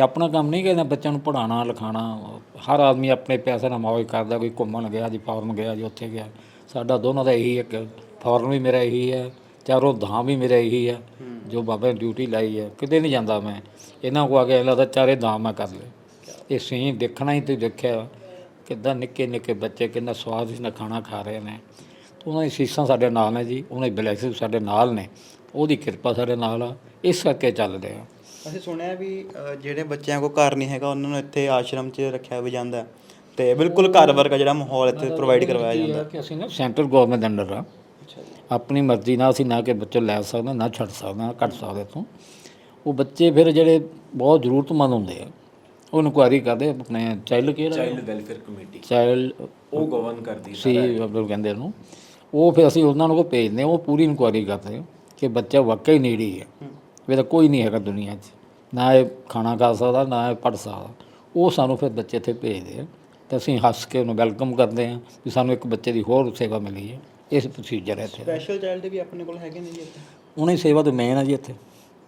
Speaker 2: ਆਪਣਾ ਕੰਮ ਨਹੀਂ ਕਹਿੰਦਾ ਬੱਚਿਆਂ ਨੂੰ ਪੜਾਉਣਾ ਲਿਖਾਉਣਾ, ਹਰ ਆਦਮੀ ਆਪਣੇ ਪੈਸੇ ਨਾਲ ਮੌਜ ਕਰਦਾ, ਕੋਈ ਘੁੰਮਣ ਗਿਆ, ਜੀ ਫਾਰਮ ਗਿਆ, ਜੀ ਉੱਥੇ ਗਿਆ। ਸਾਡਾ ਦੋਨਾਂ ਦਾ ਇਹੀ ਇੱਕ ਫਾਰਮ ਵੀ ਮੇਰਾ ਇਹੀ ਹੈ। ਚਾਰੋਂ ਧਾਮ ਵੀ ਮੇਰਾ ਇਹੀ ਹੈ ਜੋ ਬਾਬਾ ਨੇ ਡਿਊਟੀ ਲਾਈ ਹੈ ਕਿਤੇ ਨਹੀਂ ਜਾਂਦਾ ਮੈਂ। ਇਹਨਾਂ ਕੋ ਆ ਕੇ ਲੱਗਦਾ ਚਾਰੇ ਧਾਮ ਮੈਂ ਕਰ ਲਏ। ਇਹ ਸੀਨ ਦੇਖਣਾ ਹੀ ਤੇ ਦੇਖਿਆ ਕਿੱਦਾਂ ਨਿੱਕੇ ਨਿੱਕੇ ਬੱਚੇ ਕਿੰਨਾ ਸਵਾਦ ਨਾਲ ਖਾਣਾ ਖਾ ਰਹੇ ਨੇ। ਉਹਨਾਂ ਦੀ ਸੀਸਾਂ ਸਾਡੇ ਨਾਲ ਨੇ ਜੀ ਉਹਨਾਂ ਦੀ ਬਲੈਸਿੰਗ ਸਾਡੇ ਨਾਲ ਨੇ। ਉਹਦੀ ਕਿਰਪਾ ਸਾਡੇ ਨਾਲ ਆ ਇਸ ਕਰਕੇ ਚੱਲਦੇ ਆ।
Speaker 1: ਅਸੀਂ ਸੁਣਿਆ ਵੀ ਜਿਹੜੇ ਬੱਚਿਆਂ ਕੋਲ ਘਰ ਨਹੀਂ ਹੈਗਾ ਉਹਨਾਂ ਨੂੰ ਇੱਥੇ ਆਸ਼ਰਮ 'ਚ ਰੱਖਿਆ ਵੀ ਜਾਂਦਾ। ਤੇ ਬਿਲਕੁਲ ਘਰ ਵਰਗਾ ਜਿਹੜਾ ਮਾਹੌਲ ਇੱਥੇ ਪ੍ਰੋਵਾਈਡ ਕਰਵਾਇਆ ਜਾਂਦਾ।
Speaker 2: ਕਿ ਅਸੀਂ ਨਾ ਸੈਂਟਰ ਗਵਰਨਮੈਂਟ ਅੰਡਰ ਆ। ਆਪਣੀ ਮਰਜ਼ੀ ਨਾਲ ਅਸੀਂ ਨਾ ਕਿ ਬੱਚੇ ਲੈ ਸਕਦੇ ਨਾ ਛੱਡ ਸਕਦੇ ਨਾ ਕੱਢ ਸਕਦੇ ਤੋਂ ਉਹ ਬੱਚੇ ਫਿਰ ਜਿਹੜੇ ਬਹੁਤ ਜ਼ਰੂਰਤਮੰਦ ਹੁੰਦੇ ਆ ਉਹ ਇਨਕੁਆਇਰੀ ਕਰਦੇ ਆਪਣੇ child care
Speaker 3: child welfare committee
Speaker 2: child
Speaker 3: ਉਹ ਗਵਰਨ ਕਰਦੀ
Speaker 2: ਸੀ ਮਤਲਬ ਕਹਿੰਦੇ ਉਹਨੂੰ। ਉਹ ਫਿਰ ਅਸੀਂ ਉਹਨਾਂ ਨੂੰ ਕੋ ਭੇਜਦੇ ਉਹ ਪੂਰੀ ਇਨਕੁਆਇਰੀ ਕਰਦੇ ਆ ਕਿ ਬੱਚਾ ਵਾਕਈ ਨੀਡੀ ਹੈ ਵੀ ਤਾਂ ਕੋਈ ਨਹੀਂ ਹੈਗਾ ਦੁਨੀਆ 'ਚ। ਨਾ ਇਹ ਖਾਣਾ ਖਾ ਸਕਦਾ ਨਾ ਇਹ ਪੜ੍ਹ ਸਕਦਾ। ਉਹ ਸਾਨੂੰ ਫਿਰ ਬੱਚੇ ਇੱਥੇ ਭੇਜਦੇ ਆ ਤੇ ਅਸੀਂ ਹੱਸ ਕੇ ਉਹਨੂੰ ਵੈਲਕਮ ਕਰਦੇ ਆ ਵੀ ਸਾਨੂੰ ਇੱਕ ਬੱਚੇ ਦੀ ਹੋਰ ਸੇਵਾ ਮਿਲੀ ਹੈ। ਇਸ ਪ੍ਰੋਸੀਜਰ ਹੈ ਇੱਥੇ।
Speaker 1: ਸਪੈਸ਼ਲ ਚਾਈਲਡ ਵੀ ਆਪਣੇ ਕੋਲ ਹੈਗੇ ਨੇ ਜੀ ਇੱਥੇ?
Speaker 2: ਉਹਨੇ ਸੇਵਾ ਤਾਂ ਮੇਨ ਆ ਜੀ ਇੱਥੇ।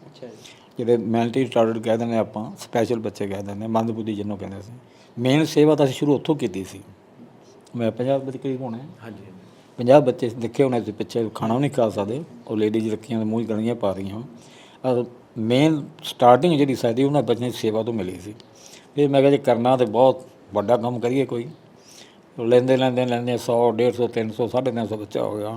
Speaker 1: ਅੱਛਾ ਜੀ।
Speaker 2: ਜਿਹੜੇ ਮੈਂਟਲੀ ਰਿਟਾਰਡਡ ਕਹਿ ਦਿੰਦੇ ਆਪਾਂ ਸਪੈਸ਼ਲ ਬੱਚੇ ਕਹਿ ਦਿੰਦੇ ਮੰਦਬੁੱਧੀ ਜਿਹਨੂੰ ਕਹਿੰਦੇ ਸੀ। ਮੇਨ ਸੇਵਾ ਤਾਂ ਅਸੀਂ ਸ਼ੁਰੂ ਉੱਥੋਂ ਕੀਤੀ ਸੀ। ਮੈਂ ਪੰਜਾਬ ਵਿੱਚ ਕਰੀਬ ਹੋਣਾ
Speaker 3: ਹਾਂਜੀ
Speaker 2: 50 ਬੱਚੇ ਦੇਖੇ ਹੋਣੇ ਸੀ ਪਿੱਛੇ ਖਾਣਾ ਨਹੀਂ ਖਾ ਸਕਦੇ। ਉਹ ਲੇਡੀਜ਼ ਰੱਖੀਆਂ ਤੇ ਮੂੰਹ ਗਲੀਆਂ ਪਾ ਰਹੀਆਂ। ਮੇਨ ਸਟਾਰਟਿੰਗ ਜਿਹੜੀ ਸਾਡੀ ਉਹਨਾਂ ਬੱਚਿਆਂ ਦੀ ਸੇਵਾ ਤੋਂ ਮਿਲੀ ਸੀ। ਫਿਰ ਮੈਂ ਕਿਹਾ ਜੇ ਕਰਨਾ ਤੇ ਬਹੁਤ ਵੱਡਾ ਕੰਮ ਕਰੀਏ ਕੋਈ। ਲੈਂਦੇ ਲੈਂਦੇ ਲੈਂਦੇ 100 150 300 350 ਬੱਚਾ ਹੋ ਗਿਆ।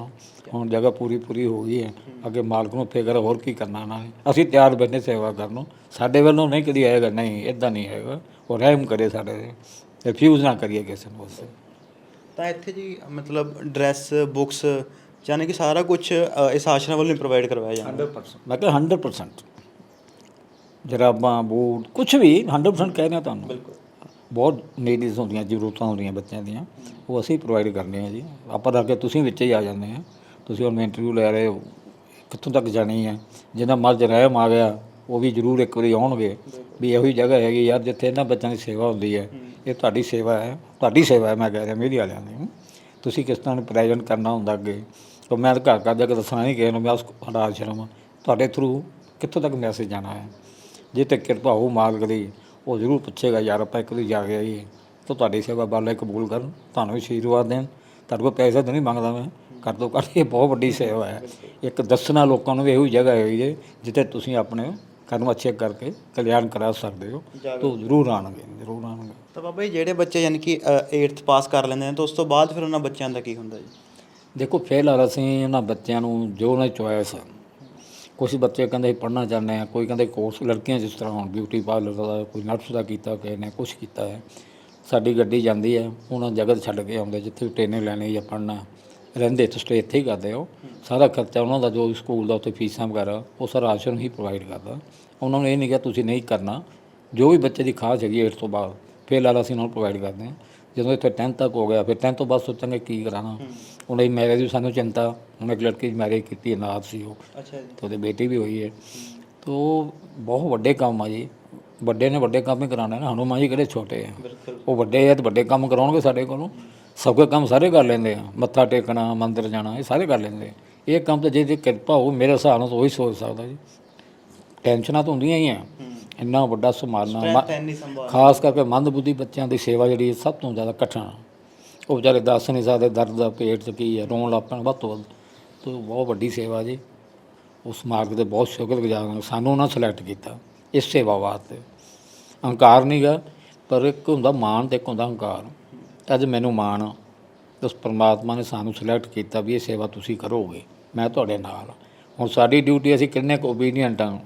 Speaker 2: ਹੁਣ ਜਗ੍ਹਾ ਪੂਰੀ ਪੂਰੀ ਹੋ ਗਈ ਹੈ। ਅੱਗੇ ਮਾਲਕ ਨੂੰ ਫਿਕਰ ਹੋਰ ਕੀ ਕਰਨਾ ਨਾ? ਅਸੀਂ ਤਿਆਰ ਬੈਠੇ ਸੇਵਾ ਕਰਨ ਨੂੰ। ਸਾਡੇ ਵੱਲੋਂ ਨਹੀਂ ਕਦੀ ਆਏਗਾ ਨਹੀਂ ਇਦਾਂ ਨਹੀਂ ਆਏਗਾ ਉਹ ਰਹਿਮ ਕਰੇ ਸਾਡੇ ਤੇ। ਰਿਫਿਊਜ਼ ਨਾ ਕਰੀਏ ਕਿਸੇ ਨੂੰ ਉਸੇ
Speaker 1: ਤਾਂ ਇੱਥੇ ਜੀ ਮਤਲਬ ਡਰੈਸ ਬੁక్స్ ਯਾਨੀ ਕਿ ਸਾਰਾ ਕੁਝ ਇਸ ਆਸ਼ਰਮ ਵੱਲੋਂ ਪ੍ਰੋਵਾਈਡ ਕਰਵਾਇਆ ਜਾਂਦਾ।
Speaker 2: 100% ਮੈਂ ਕਿਹਾ 100% ਜਰਾਬਾਂ ਬੂਟ ਕੁਝ ਵੀ 100% ਕਹਿ ਰਿਹਾ ਤੁਹਾਨੂੰ।
Speaker 1: ਬਿਲਕੁਲ।
Speaker 2: ਬਹੁਤ ਨੀਡਸ ਹੁੰਦੀਆਂ, ਜ਼ਰੂਰਤਾਂ ਹੁੰਦੀਆਂ ਬੱਚਿਆਂ ਦੀਆਂ, ਉਹ ਅਸੀਂ ਪ੍ਰੋਵਾਈਡ ਕਰਨੇ ਆ ਜੀ। ਆਪਾਂ ਤਾਂ ਅੱਗੇ ਤੁਸੀਂ ਵਿੱਚ ਹੀ ਆ ਜਾਂਦੇ ਆ ਤੁਸੀਂ ਹੁਣ ਇੰਟਰਵਿਊ ਲੈ ਰਹੇ ਹੋ, ਕਿੱਥੋਂ ਤੱਕ ਜਾਣੀ ਹੈ? ਜਿੰਨਾ ਮਰਜ਼ ਰਹਿਮ ਆ ਗਿਆ, ਉਹ ਵੀ ਜ਼ਰੂਰ ਇੱਕ ਵਾਰੀ ਆਉਣਗੇ। ਵੀ ਇਹੋ ਹੀ ਜਗ੍ਹਾ ਹੈਗੀ ਯਾਰ ਜਿੱਥੇ ਇਹਨਾਂ ਬੱਚਿਆਂ ਦੀ ਸੇਵਾ ਹੁੰਦੀ ਹੈ। ਇਹ ਤੁਹਾਡੀ ਸੇਵਾ ਹੈ, ਤੁਹਾਡੀ ਸੇਵਾ ਹੈ, ਮੈਂ ਕਹਿ ਰਿਹਾ ਮੇਰੀ ਵਾਲਿਆਂ ਦੀ। ਤੁਸੀਂ ਕਿਸ ਤਰ੍ਹਾਂ ਪ੍ਰੈਜ਼ੈਂਟ ਕਰਨਾ ਹੁੰਦਾ ਅੱਗੇ? ਤਾਂ ਮੈਂ ਘਰ ਘਰ ਜਾ ਕੇ ਦੱਸਣਾ ਨਹੀਂ ਕਿਸੇ ਨੂੰ, ਮੈਂ ਉਸ ਸਾਡਾ ਆਸ਼ਰਮ ਤੁਹਾਡੇ ਥਰੂ ਕਿੱਥੋਂ ਤੱਕ ਮੈਸੇਜ ਜਾਣਾ ਹੈ? ਜੇ ਤੇ ਕਿਰਪਾ ਹੋ ਮਾਲਕ ਦੀ ਉਹ ਜ਼ਰੂਰ ਪੁੱਛੇਗਾ ਯਾਰ ਆਪਾਂ ਇੱਕ ਵਾਰੀ ਜਾ ਕੇ ਆਈਏ ਤਾਂ ਤੁਹਾਡੀ ਸੇਵਾ ਬਾਲਾ ਕਬੂਲ ਕਰਨ ਤੁਹਾਨੂੰ ਆਸ਼ੀਰਵਾਦ ਦੇਣ। ਤੁਹਾਡੇ ਕੋਲ ਪੈਸਾ ਤਾਂ ਨਹੀਂ ਮੰਗਦਾ ਮੈਂ। ਕਰ ਦੋ ਕਰ ਇਹ ਬਹੁਤ ਵੱਡੀ ਸੇਵਾ ਹੈ। ਇੱਕ ਦੱਸਣਾ ਲੋਕਾਂ ਨੂੰ ਵੀ ਇਹੋ ਹੀ ਜਗ੍ਹਾ ਹੈਗੀ ਹੈ ਜਿੱਥੇ ਤੁਸੀਂ ਆਪਣੇ ਕਰਮ ਅੱਛੇ ਕਰਕੇ ਕਲਿਆਣ ਕਰਾ ਸਕਦੇ ਹੋ। ਤਾਂ ਜ਼ਰੂਰ ਆਣਗੇ ਜ਼ਰੂਰ ਆਣਗੇ
Speaker 1: ਤਾਂ ਬਾਬਾ ਜੀ ਜਿਹੜੇ ਬੱਚੇ ਯਾਨੀ ਕਿ 8th ਪਾਸ ਕਰ ਲੈਂਦੇ ਨੇ ਤਾਂ ਉਸ ਤੋਂ ਬਾਅਦ ਫਿਰ ਉਹਨਾਂ ਬੱਚਿਆਂ ਦਾ ਕੀ ਹੁੰਦਾ ਜੀ?
Speaker 2: ਦੇਖੋ ਫਿਲਹਾਲ ਅਸੀਂ ਉਹਨਾਂ ਬੱਚਿਆਂ ਨੂੰ ਜੋ ਉਹਨਾਂ ਚੋਇਸ ਹੈ ਕੁਝ ਬੱਚੇ ਕਹਿੰਦੇ ਪੜ੍ਹਨਾ ਚਾਹੁੰਦੇ ਆ ਕੋਈ ਕਹਿੰਦੇ ਕੋਰਸ ਲੜਕੀਆਂ ਜਿਸ ਤਰ੍ਹਾਂ ਹੁਣ ਬਿਊਟੀ ਪਾਰਲਰ ਦਾ, ਕੋਈ ਨਰਸ ਦਾ ਕੀਤਾ, ਕਿਸੇ ਨੇ ਕੁਝ ਕੀਤਾ ਹੈ। ਸਾਡੀ ਗੱਡੀ ਜਾਂਦੀ ਹੈ ਉਹਨਾਂ ਜਗਤ ਛੱਡ ਕੇ ਆਉਂਦੇ, ਜਿੱਥੇ ਟ੍ਰੇਨਿੰਗ ਲੈਣੀ ਜਾਂ ਪੜ੍ਹਨਾ, ਰਹਿੰਦੇ ਇੱਥੇ ਸਟੇ ਇੱਥੇ ਹੀ ਕਰਦੇ ਹੋ। ਸਾਰਾ ਖਰਚਾ ਉਹਨਾਂ ਦਾ, ਜੋ ਸਕੂਲ ਦਾ, ਉੱਥੇ ਫੀਸਾਂ ਵਗੈਰਾ ਉਹ ਸਾਰਾ ਆਸ਼ਰਮ ਹੀ ਪ੍ਰੋਵਾਈਡ ਕਰਦਾ। ਉਹਨਾਂ ਨੂੰ ਇਹ ਨਹੀਂ ਕਿਹਾ ਤੁਸੀਂ ਨਹੀਂ ਕਰਨਾ, ਜੋ ਵੀ ਬੱਚੇ ਦੀ ਖਾਸ ਹੈਗੀ 8 ਤੋਂ ਬਾਅਦ, ਫਿਰ ਫਿਲਹਾਲ ਅਸੀਂ ਉਹਨਾਂ ਨੂੰ ਪ੍ਰੋਵਾਈਡ ਕਰਦੇ ਹਾਂ। ਜਦੋਂ ਇੱਥੇ 10th ਤੱਕ ਹੋ ਗਿਆ ਫਿਰ 10th ਤੋਂ ਬਾਅਦ ਸੋਚਾਂਗੇ ਕੀ ਕਰਾਣਾ ਉਹਨਾਂ ਦੀ ਮੈਰਿਜ ਵੀ ਸਾਨੂੰ ਚਿੰਤਾ ਹੁਣ ਇੱਕ ਲੜਕੀ ਦੀ ਮੈਰਿਜ ਕੀਤੀ ਅਨਾਥ ਸੀ ਉਹ।
Speaker 1: ਅੱਛਾ ਜੀ।
Speaker 2: ਤੇ ਉਹਦੀ ਬੇਟੀ ਵੀ ਹੋਈ ਹੈ। ਤੋ ਬਹੁਤ ਵੱਡੇ ਕੰਮ ਆ ਜੀ। ਵੱਡੇ ਨੇ ਵੱਡੇ ਕੰਮ ਹੀ ਕਰਾਣੇ ਨਾ ਹਨੂਮਾਨ ਜੀ ਕਿਹੜੇ ਛੋਟੇ ਆ। ਉਹ ਵੱਡੇ ਆ ਤੇ ਵੱਡੇ ਕੰਮ ਕਰਾਉਣਗੇ ਸਾਡੇ ਕੋਲੋਂ। ਸਭ ਕੋਈ ਕੰਮ ਸਾਰੇ ਕਰ ਲੈਂਦੇ ਆ। ਮੱਥਾ ਟੇਕਣਾ ਮੰਦਿਰ ਜਾਣਾ ਇਹ ਸਾਰੇ ਕਰ ਲੈਂਦੇ ਇਹ ਕੰਮ ਤਾਂ ਜੇ ਜੇ ਕਿਰਪਾ ਹੋ ਮੇਰੇ ਹਿਸਾਬ ਨਾਲ ਉਹੀ ਸੋਚ ਸਕਦਾ ਜੀ। ਟੈਨਸ਼ਨਾਂ ਤਾਂ ਹੁੰਦੀਆਂ ਹੀ ਆ। ਇੰਨਾ ਵੱਡਾ ਸੰਭਾਲਣਾ ਖਾਸ ਕਰਕੇ ਮੰਦਬੁੱਧੀ ਬੱਚਿਆਂ ਦੀ ਸੇਵਾ ਜਿਹੜੀ ਸਭ ਤੋਂ ਜ਼ਿਆਦਾ ਕਠਿਨ ਆ। ਉਹ ਵਿਚਾਰੇ ਦੱਸ ਨਹੀਂ ਸਕਦੇ ਦਰਦ ਦਾ ਪੇਟ 'ਚ ਕੀ ਹੈ ਰੋਣ ਲੱਗ ਪੈਣ ਵੱਧ ਤੋਂ ਵੱਧ। ਤੇ ਉਹ ਬਹੁਤ ਵੱਡੀ ਸੇਵਾ ਜੀ। ਉਸ ਮਾਰਗ ਦੇ ਬਹੁਤ ਸ਼ੁਕਰਗੁਜ਼ਾਰ ਹਾਂ। ਸਾਨੂੰ ਉਹਨਾਂ ਸਿਲੈਕਟ ਕੀਤਾ ਇਸ ਸੇਵਾ ਵਾਸਤੇ। ਹੰਕਾਰ ਨਹੀਂਗਾ ਪਰ ਇੱਕ ਹੁੰਦਾ ਮਾਣ ਤੇ ਇੱਕ ਹੁੰਦਾ ਹੰਕਾਰ ਅੱਜ ਮੈਨੂੰ ਮਾਣ ਆ, ਉਸ ਪਰਮਾਤਮਾ ਨੇ ਸਾਨੂੰ ਸਿਲੈਕਟ ਕੀਤਾ ਵੀ ਇਹ ਸੇਵਾ ਤੁਸੀਂ ਕਰੋਗੇ ਮੈਂ ਤੁਹਾਡੇ ਨਾਲ ਹਾਂ। ਹੁਣ ਸਾਡੀ ਡਿਊਟੀ ਅਸੀਂ ਕਿੰਨੇ ਕੁ ਓਬੀਡੀਐਂਟ ਹਾਂ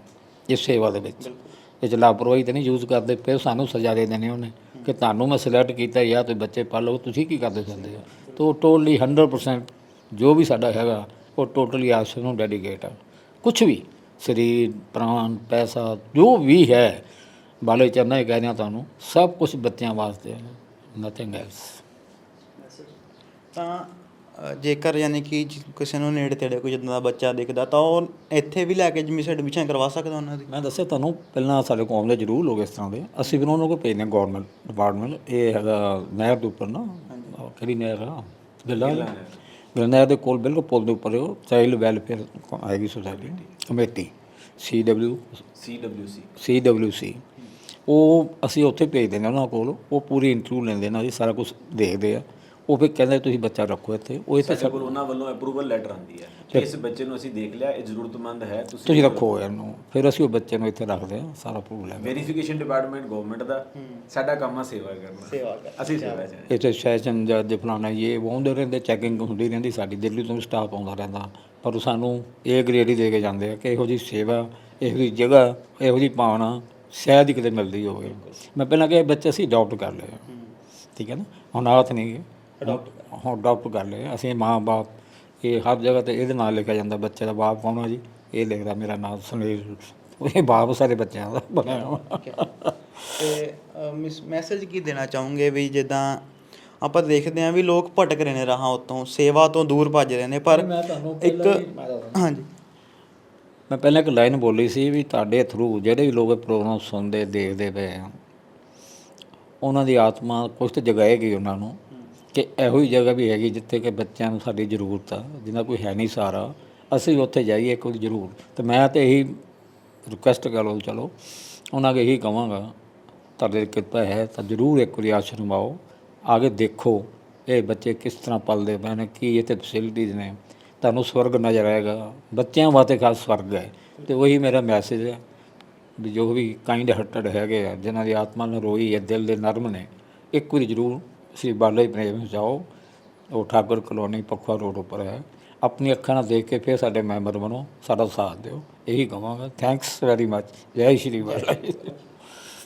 Speaker 2: ਇਸ ਸੇਵਾ ਦੇ ਵਿੱਚ। ਇਹ 'ਚ ਲਾਪਰਵਾਹੀ ਤਾਂ ਨਹੀਂ ਯੂਜ਼ ਕਰਦੇ ਫਿਰ ਸਾਨੂੰ ਸਜ਼ਾ ਦੇ ਦੇਣੀ ਉਹਨੇ ਕਿ ਤੁਹਾਨੂੰ ਮੈਂ ਸਿਲੈਕਟ ਕੀਤਾ ਜਾਂ ਤੁਸੀਂ ਬੱਚੇ ਪੜ੍ਹ ਲਓ, ਤੁਸੀਂ ਕੀ ਕਰਦੇ ਫਿਰਦੇ ਹੋ? ਤੋ ਟੋਟਲੀ 100% ਜੋ ਵੀ ਸਾਡਾ ਹੈਗਾ, ਉਹ ਟੋਟਲੀ ਆਸ਼ਰਮ ਨੂੰ ਡੈਡੀਕੇਟ ਆ। ਕੁਝ ਵੀ, ਸਰੀਰ, ਪ੍ਰਾਣ, ਪੈਸਾ, ਜੋ ਵੀ ਹੈ, ਬਾਲੇ ਚਰਨਾ ਹੀ ਕਹਿ ਰਿਹਾ ਤੁਹਾਨੂੰ, ਸਭ ਕੁਝ ਬੱਚਿਆਂ ਵਾਸਤੇ ਨਥਿੰਗ ਐਲਸ
Speaker 1: ਤਾਂ ਜੇਕਰ ਯਾਨੀ ਕਿ ਜ- ਕਿਸੇ ਨੂੰ ਨੇੜੇ ਤੇੜੇ ਕੋਈ ਜਿੱਦਾਂ ਦਾ ਬੱਚਾ ਦਿਖਦਾ ਤਾਂ ਉਹ ਇੱਥੇ ਵੀ ਲੈ ਕੇ ਜਿਵੇਂ ਐਡਮਿਸ਼ਨ ਕਰਵਾ ਸਕਦਾ ਉਹਨਾਂ ਦੀ।
Speaker 2: ਮੈਂ ਦੱਸਿਆ ਤੁਹਾਨੂੰ ਪਹਿਲਾਂ ਸਾਡੇ ਕੋਲ ਆਉਂਦੇ ਜ਼ਰੂਰ ਲੋਕ ਇਸ ਤਰ੍ਹਾਂ ਦੇ ਅਸੀਂ ਵੀ ਉਹਨਾਂ ਕੋਲ ਭੇਜਦੇ ਗਵਰਨਮੈਂਟ ਡਿਪਾਰਟਮੈਂਟ ਇਹ ਹੈਗਾ ਨਹਿਰ ਦੇ ਉੱਪਰ ਨਾ। ਉਹ ਕਿਹੜੀ ਨਹਿਰ ਆ? ਗੱਲਾਂ ਨਹਿਰ। ਦੇ ਕੋਲ ਬਿਲਕੁਲ ਪੁਲ ਦੇ ਉੱਪਰ ਉਹ। ਚਾਈਲਡ ਵੈਲਫੇਅਰ ਆਏਗੀ society committee. C W
Speaker 3: CWC
Speaker 2: C W C ਉਹ ਅਸੀਂ ਉੱਥੇ ਭੇਜਦੇ ਨੇ ਉਹਨਾਂ ਕੋਲ। ਉਹ ਪੂਰੀ ਇੰਟਰਵਿਊ ਲੈਂਦੇ ਨੇ ਜੀ ਸਾਰਾ ਕੁਝ ਦੇਖਦੇ ਆ। ਉਹ ਫਿਰ ਕਹਿੰਦੇ ਤੁਸੀਂ ਬੱਚਾ ਰੱਖੋ ਇੱਥੇ। ਉਹ ਇੱਥੇ
Speaker 3: ਸਾਡੇ ਕੋਲ ਉਹਨਾਂ ਵੱਲੋਂ ਅਪਰੂਵਲ ਲੈਟਰ ਆਂਦੀ ਹੈ। ਕਿ ਇਸ ਬੱਚੇ ਨੂੰ ਅਸੀਂ ਦੇਖ ਲਿਆ ਇਹ ਜ਼ਰੂਰਤਮੰਦ ਹੈ ਤੁਸੀਂ
Speaker 2: ਤੁਸੀਂ ਰੱਖੋ ਇਹਨੂੰ। ਫਿਰ ਅਸੀਂ ਉਹ ਬੱਚੇ ਨੂੰ ਇੱਥੇ ਰੱਖਦੇ ਆ ਸਾਰਾ ਪ੍ਰੂਵ ਲੈ ਕੇ
Speaker 3: ਵੈਰੀਫਿਕੇਸ਼ਨ ਡਿਪਾਰਟਮੈਂਟ ਗਵਰਨਮੈਂਟ ਦਾ ਸਾਡਾ ਕੰਮ ਆ ਸੇਵਾ ਕਰਨਾ
Speaker 1: ਸੇਵਾ ਕਰ
Speaker 3: ਅਸੀਂ ਸੇਵਾ ਚ ਹਾਂ।
Speaker 2: ਇੱਥੇ ਸੈਸ਼ਨ ਜੱਜ ਫਲਾਣਾ ਇਹ ਉਹ ਆਉਂਦੇ ਰਹਿੰਦੇ ਚੈਕਿੰਗ ਹੁੰਦੀ ਰਹਿੰਦੀ ਸਾਡੀ। ਦਿੱਲੀ ਤੋਂ ਵੀ ਸਟਾਫ ਆਉਂਦਾ ਰਹਿੰਦਾ। ਪਰ ਉਹ ਸਾਨੂੰ ਇਹ ਗ੍ਰੇਡ ਹੀ ਦੇ ਕੇ ਜਾਂਦੇ ਆ ਕਿ ਇਹੋ ਜੀ ਸੇਵਾ ਇਹੋ ਜੀ ਜਗ੍ਹਾ ਇਹੋ ਜੀ ਭਾਵਨਾ ਸ਼ਾਇਦ ਹੀ ਕਿਤੇ ਮਿਲਦੀ ਹੋਵੇ। ਮੈਂ ਪਹਿਲਾਂ ਕਿਹਾ ਇਹ ਬੱਚੇ ਅਸੀਂ ਅਡਾਪਟ ਕਰ ਲਏ। ਠੀਕ ਹੈ ਨਾ? ਹੁਣ ਆਤ ਨਹੀਂ। ਗੇ ਹੁਣ ਅਡਾਪਟ ਕਰ ਲਏ। ਅਸੀਂ ਮਾਂ ਬਾਪ ਇਹ ਹਰ ਜਗ੍ਹਾ ਤੇ ਇਹਦੇ ਨਾਲ ਲਿਖਿਆ ਜਾਂਦਾ ਬੱਚੇ ਦਾ ਬਾਪ ਕੌਣ ਆ ਜੀ? ਇਹ ਲਿਖਦਾ ਮੇਰਾ ਨਾਮ ਸੁਨੀਲ। ਇਹ ਬਾਪ ਸਾਰੇ ਬੱਚਿਆਂ ਦਾ ਬਣਿਆ ਹੋਇਆ।
Speaker 1: ਤੇ ਮਿਸ ਮੈਸੇਜ ਕੀ ਦੇਣਾ ਚਾਹੋਗੇ ਵੀ ਜਿੱਦਾਂ ਆਪਾਂ ਦੇਖਦੇ ਆਂ ਵੀ ਲੋਕ ਭਟਕ ਰਹੇ ਨੇ ਰਾਹਾਂ ਉਤੋਂ ਸੇਵਾ ਤੋਂ ਦੂਰ ਭੱਜ ਰਹੇ ਨੇ ਪਰ
Speaker 2: ਮੈਂ ਤੁਹਾਨੂੰ
Speaker 1: ਇੱਕ ਹਾਂਜੀ।
Speaker 2: ਮੈਂ ਪਹਿਲਾਂ ਇੱਕ ਲਾਈਨ ਬੋਲੀ ਸੀ ਵੀ ਤੁਹਾਡੇ ਥਰੂ ਜਿਹੜੇ ਵੀ ਲੋਕ ਪ੍ਰੋਗਰਾਮ ਸੁਣਦੇ ਦੇਖਦੇ ਪਏ ਆ ਉਹਨਾਂ ਦੀ ਆਤਮਾ ਕੁਝ ਤੇ ਜਗਾਏਗੀ ਉਹਨਾਂ ਨੂੰ। ਕਿ ਇਹੋ ਹੀ ਜਗ੍ਹਾ ਵੀ ਹੈਗੀ ਜਿੱਥੇ ਕਿ ਬੱਚਿਆਂ ਨੂੰ ਸਾਡੀ ਜ਼ਰੂਰਤ ਆ ਜਿਨ੍ਹਾਂ ਕੋਈ ਹੈ ਨਹੀਂ ਸਾਰਾ। ਅਸੀਂ ਉੱਥੇ ਜਾਈਏ ਇੱਕ ਵਾਰੀ ਜ਼ਰੂਰ। ਤੇ ਮੈਂ ਤੇ ਇਹੀ ਰਿਕੁਐਸਟ ਕਰ ਲਓ, ਚਲੋ, ਉਹਨਾਂ ਅੱਗੇ ਇਹੀ ਕਹਾਂਗਾ ਤੁਹਾਡੇ ਤੇ ਕਿਰਪਾ ਹੈ, ਤਾਂ ਜ਼ਰੂਰ ਇੱਕ ਵਾਰੀ ਆਸ਼ਰਮ ਆਓ ਆ ਕੇ ਦੇਖੋ ਇਹ ਬੱਚੇ ਕਿਸ ਤਰ੍ਹਾਂ ਪਲਦੇ ਪਏ ਨੇ, ਕੀ ਇੱਥੇ ਫੈਸਿਲਿਟੀਜ਼ ਨੇ। ਤੁਹਾਨੂੰ ਸਵਰਗ ਨਜ਼ਰ ਆਏਗਾ, ਬੱਚਿਆਂ ਵਾਸਤੇ ਖਾਸ ਸਵਰਗ ਹੈ। ਤੇ ਉਹੀ ਮੇਰਾ ਮੈਸੇਜ ਹੈ ਵੀ ਜੋ ਵੀ ਕਾਈਂਡ ਹਾਰਟਡ ਹੈਗੇ ਆ, ਜਿਨ੍ਹਾਂ ਦੀ ਆਤਮਾ ਨਰੋਈ ਹੈ, ਦਿਲ ਦੇ ਨਰਮ ਨੇ, ਇੱਕ ਵਾਰੀ ਜ਼ਰੂਰ ਸ੍ਰੀ ਬਾਲਾ ਜੀ ਪ੍ਰੇਮ ਜਾਓ। ਉਹ ਠਾਕੁਰ ਕਲੋਨੀ ਪੱਖਾ ਰੋਡ ਉੱਪਰ ਹੈ। ਆਪਣੀ ਅੱਖਾਂ ਨਾਲ ਦੇਖ ਕੇ ਫਿਰ ਸਾਡੇ ਮੈਂਬਰ ਬਣੋ, ਸਾਡਾ ਸਾਥ ਦਿਓ। ਇਹੀ ਕਹਾਂਗਾ। ਥੈਂਕਸ ਵੈਰੀ ਮੱਚ ਜੈ ਸ਼੍ਰੀ ਬਾਲਾ